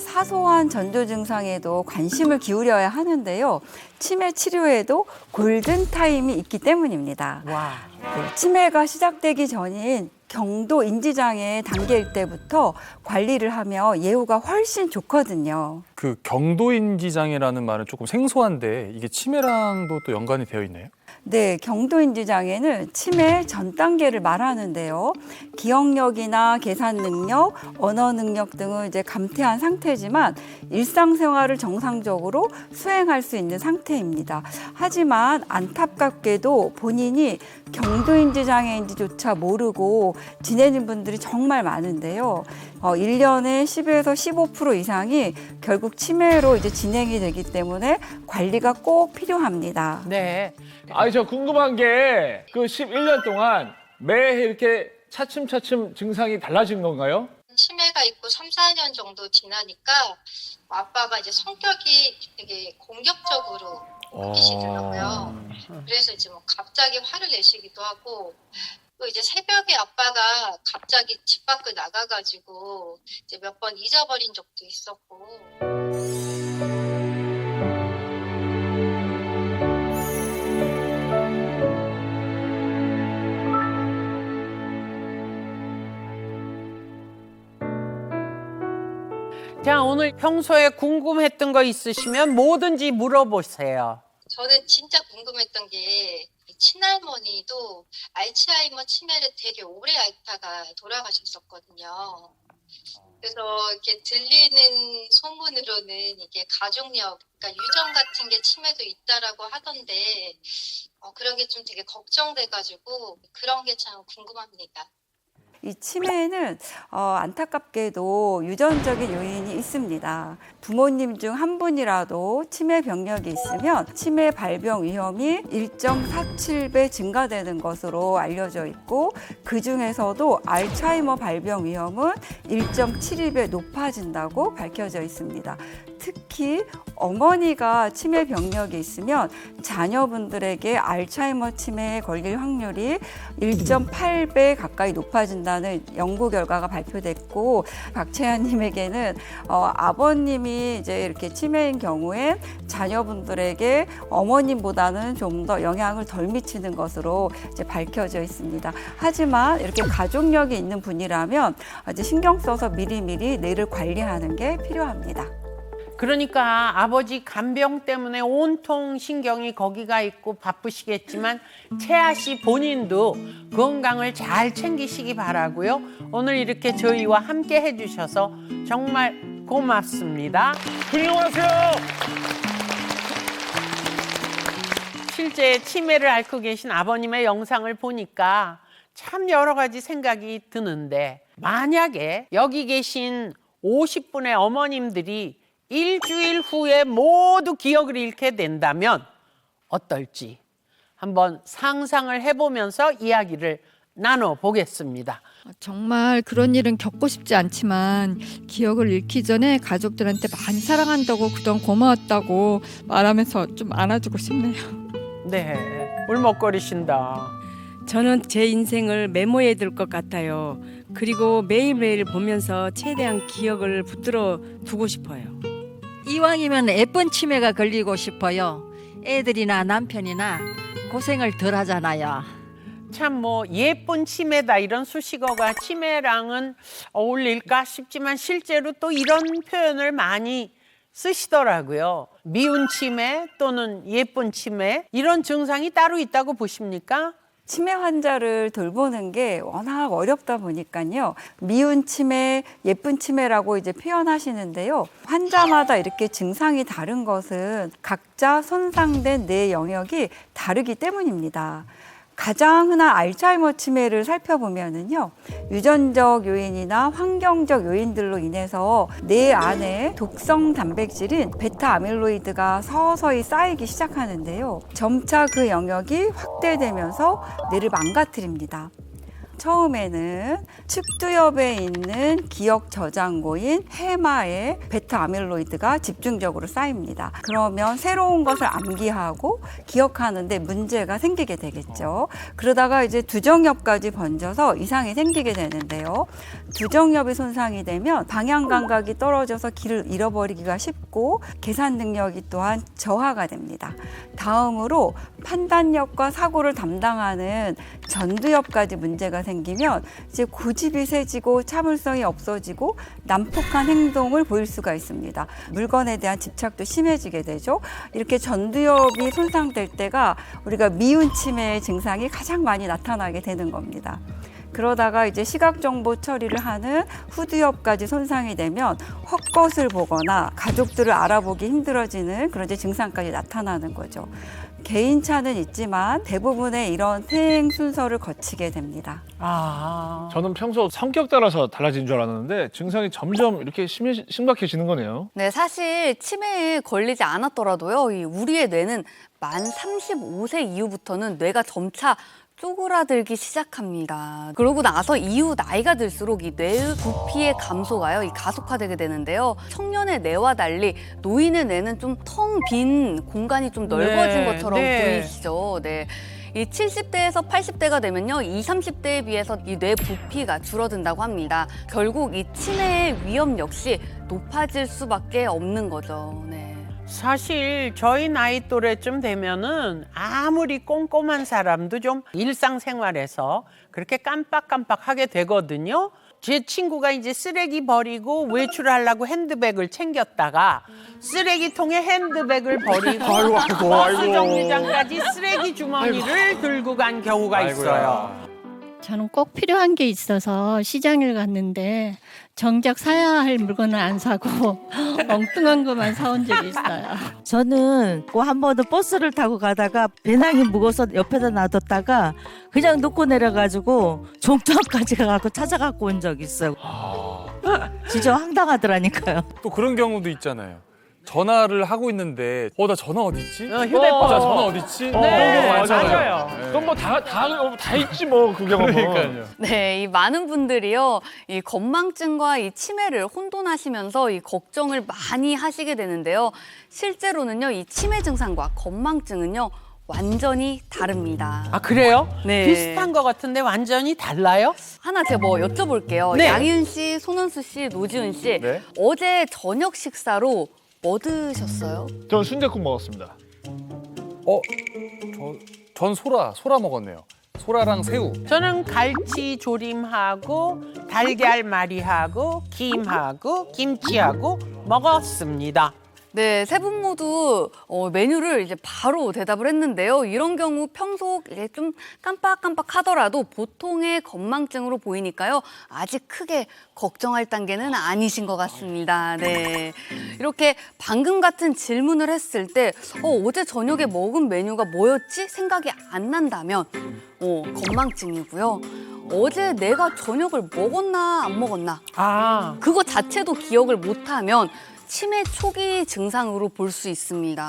사소한 전조 증상에도 관심을 기울여야 하는데요. 치매 치료에도 골든 타임이 있기 때문입니다. 와. 네, 치매가 시작되기 전인 경도 인지장애 단계일 때부터 관리를 하면 예후가 훨씬 좋거든요. 그 경도인지 장애라는 말은 조금 생소한데 이게 치매랑도 또 연관이 되어 있나요? 네, 경도인지 장애는 치매 전 단계를 말하는데요. 기억력이나 계산 능력, 언어 능력 등은 이제 감퇴한 상태지만 일상생활을 정상적으로 수행할 수 있는 상태입니다. 하지만 안타깝게도 본인이 경도인지 장애인지조차 모르고 지내는 분들이 정말 많은데요. 어, 1년에 10에서 15% 이상이 결국 치매로 이제 진행이 되기 때문에 관리가 꼭 필요합니다. 네. 아니 저 궁금한 게 그 11년 동안 매해 이렇게 차츰차츰 증상이 달라진 건가요? 치매가 있고 3, 4년 정도 지나니까 아빠가 이제 성격이 되게 공격적으로 바뀌시더라고요. 그래서 이제 뭐 갑자기 화를 내시기도 하고 또 이제 새벽에 아빠가 갑자기 집 밖을 나가가지고 이제 몇 번 잊어버린 적도 있었고 자, 오늘 평소에 궁금했던 거 있으시면 뭐든지 물어보세요. 저는 진짜 궁금했던 게이 친할머니도 알츠하이머 치매를 되게 오래 앓다가 돌아가셨었거든요. 그래서 이렇게 들리는 소문으로는 이게 가족력, 그러니까 유전 같은 게 치매도 있다라고 하던데 어, 그런 게 좀 되게 걱정돼가지고 그런 게 참 궁금합니다. 이 치매에는 어, 안타깝게도 유전적인 요인이 있습니다. 부모님 중 한 분이라도 치매 병력이 있으면 치매 발병 위험이 1.47배 증가되는 것으로 알려져 있고 그 중에서도 알츠하이머 발병 위험은 1.72배 높아진다고 밝혀져 있습니다. 특히 어머니가 치매 병력이 있으면 자녀분들에게 알츠하이머 치매에 걸릴 확률이 1.8배 가까이 높아진다는 연구 결과가 발표됐고 박채연님에게는 어, 아버님이 이제 이렇게 치매인 경우엔 자녀분들에게 어머님보다는 좀 더 영향을 덜 미치는 것으로 이제 밝혀져 있습니다. 하지만 이렇게 가족력이 있는 분이라면 이제 신경 써서 미리미리 뇌를 관리하는 게 필요합니다. 그러니까 아버지 간병 때문에 온통 신경이 거기가 있고 바쁘시겠지만 채아 씨 본인도 건강을 잘 챙기시기 바라고요. 오늘 이렇게 저희와 함께 해주셔서 정말 고맙습니다. 훌륭하세요. 실제 치매를 앓고 계신 아버님의 영상을 보니까 참 여러 가지 생각이 드는데 만약에 여기 계신 50분의 어머님들이 일주일 후에 모두 기억을 잃게 된다면 어떨지 한번 상상을 해보면서 이야기를 나눠보겠습니다. 정말 그런 일은 겪고 싶지 않지만 기억을 잃기 전에 가족들한테 많이 사랑한다고 그동안 고마웠다고 말하면서 좀 안아주고 싶네요. 네, 울먹거리신다. 저는 제 인생을 메모해야 될것 같아요. 그리고 매일매일 보면서 최대한 기억을 붙들어 두고 싶어요. 이왕이면 예쁜 치매가 걸리고 싶어요. 애들이나 남편이나 고생을 덜 하잖아요. 참 뭐 예쁜 치매다 이런 수식어가 치매랑은 어울릴까 싶지만 실제로 또 이런 표현을 많이 쓰시더라고요. 미운 치매 또는 예쁜 치매 이런 증상이 따로 있다고 보십니까? 치매 환자를 돌보는 게 워낙 어렵다 보니까요. 미운 치매, 예쁜 치매라고 이제 표현하시는데요. 환자마다 이렇게 증상이 다른 것은 각자 손상된 뇌 영역이 다르기 때문입니다. 가장 흔한 알츠하이머 치매를 살펴보면은요, 유전적 요인이나 환경적 요인들로 인해서 뇌 안에 독성 단백질인 베타 아밀로이드가 서서히 쌓이기 시작하는데요. 점차 그 영역이 확대되면서 뇌를 망가뜨립니다. 처음에는 측두엽에 있는 기억 저장고인 해마에 베타 아밀로이드가 집중적으로 쌓입니다. 그러면 새로운 것을 암기하고 기억하는데 문제가 생기게 되겠죠. 그러다가 이제 두정엽까지 번져서 이상이 생기게 되는데요. 두정엽이 손상이 되면 방향 감각이 떨어져서 길을 잃어버리기가 쉽고 계산 능력이 또한 저하가 됩니다. 다음으로 판단력과 사고를 담당하는 전두엽까지 문제가 생 기면 이제 고집이 세지고 참을성이 없어지고 난폭한 행동을 보일 수가 있습니다. 물건에 대한 집착도 심해지게 되죠. 이렇게 전두엽이 손상될 때가 우리가 미운 치매의 증상이 가장 많이 나타나게 되는 겁니다. 그러다가 이제 시각 정보 처리를 하는 후두엽까지 손상이 되면 헛것을 보거나 가족들을 알아보기 힘들어지는 그런 이제 증상까지 나타나는 거죠. 개인차는 있지만 대부분의 이런 퇴행 순서를 거치게 됩니다. 아. 저는 평소 성격 따라서 달라진 줄 알았는데 증상이 점점 이렇게 심해, 심각해지는 거네요. 네, 사실 치매에 걸리지 않았더라도요, 이 우리의 뇌는 만 35세 이후부터는 뇌가 점차 쪼그라들기 시작합니다. 그러고 나서 이후 나이가 들수록 이 뇌의 부피의 감소가요, 이 가속화되게 되는데요. 청년의 뇌와 달리 노인의 뇌는 좀 텅 빈 공간이 좀 넓어진 네, 것처럼 네. 보이시죠. 네. 이 70대에서 80대가 되면요, 20, 30대에 비해서 이 뇌 부피가 줄어든다고 합니다. 결국 이 치매의 위험 역시 높아질 수밖에 없는 거죠. 네. 사실 저희 나이 또래쯤 되면은 아무리 꼼꼼한 사람도 좀 일상생활에서 그렇게 깜빡깜빡 하게 되거든요. 제 친구가 이제 쓰레기 버리고 외출하려고 핸드백을 챙겼다가 쓰레기통에 핸드백을 버리고 버스 정류장까지 쓰레기 주머니를 들고 간 경우가 있어요. 저는 꼭 필요한 게 있어서 시장을 갔는데 정작 사야 할 물건을 안 사고 엉뚱한 것만 사온 적이 있어요. 저는 꼭한 번도 버스를 타고 가다가 배낭이 무거워서 옆에다 놔뒀다가 그냥 놓고 내려가지고 종점까지 가갖고 찾아갖고 온 적 있어요. 진짜 황당하더라니까요. 또 그런 경우도 있잖아요. 전화를 하고 있는데 어 나 전화 어디 있지? 어, 휴대폰. 나 전화 어디 있지? 네, 그런 거 많잖아요. 맞아요. 네. 그럼 뭐다다 다 있지 뭐 그 경험은. 그러니까요. 네, 이 많은 분들이요, 이 건망증과 이 치매를 혼돈하시면서 이 걱정을 많이 하시게 되는데요. 실제로는요, 이 치매 증상과 건망증은요, 완전히 다릅니다. 아 그래요? 네. 비슷한 것 같은데 완전히 달라요? 하나 제가 뭐 여쭤볼게요. 네. 양희은 씨, 손은수 씨, 노지훈 씨, 네. 어제 저녁 식사로 뭐 드셨어요? 저는 순대국 먹었습니다. 어, 저, 전 소라, 소라 먹었네요. 소라랑 새우. 저는 갈치 조림하고 달걀 말이하고 김하고 김치하고 먹었습니다. 네, 세 분 모두 어, 메뉴를 이제 바로 대답을 했는데요. 이런 경우 평소 이제 좀 깜빡깜빡 하더라도 보통의 건망증으로 보이니까요. 아직 크게 걱정할 단계는 아니신 것 같습니다. 네. 이렇게 방금 같은 질문을 했을 때, 어, 어제 저녁에 먹은 메뉴가 뭐였지? 생각이 안 난다면, 어, 건망증이고요. 어제 내가 저녁을 먹었나, 안 먹었나? 아. 그거 자체도 기억을 못하면 치매 초기 증상으로 볼 수 있습니다.